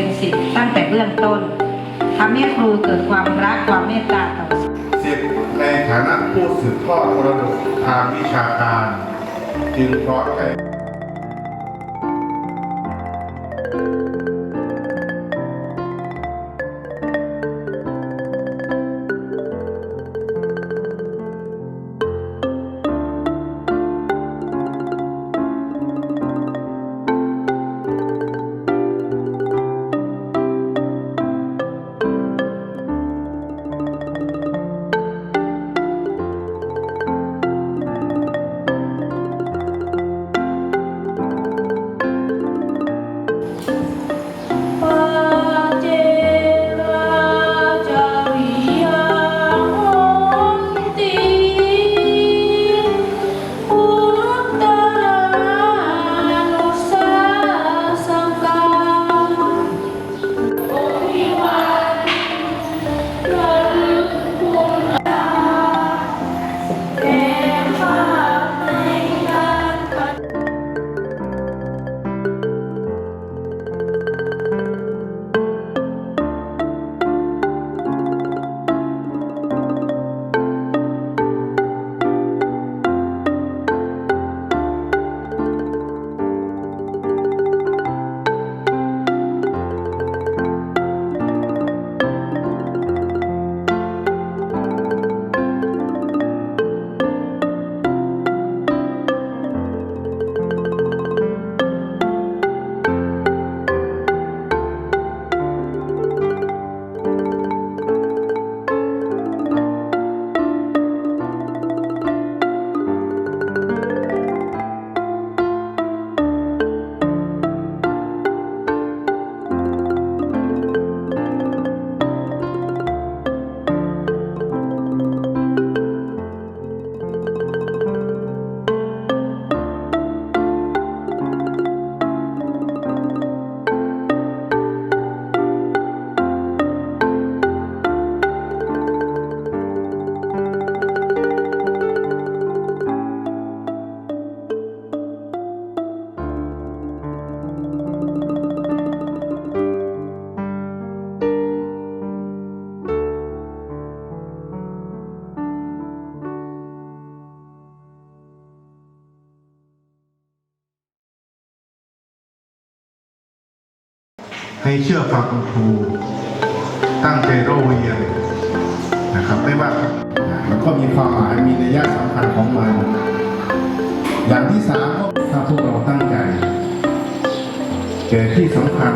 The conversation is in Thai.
ตนเป็นสิทธิ์ตั้งแต่เบื้องต้นทำให้ครูเกิดความรักความเมตตาต่อสิทธิ์ในฐานะผู้สืบทอดมรดกทางวิชาการ จึงเพราะใจ ให้เชื่อฟังคุณครู ตั้งใจเรียนนะครับไม่ว่ามันก็มีความหมายมีนัยะสำคัญของมัน อย่างที่สามก็ถ้าพวกเราตั้งใจแต่ที่สำคัญ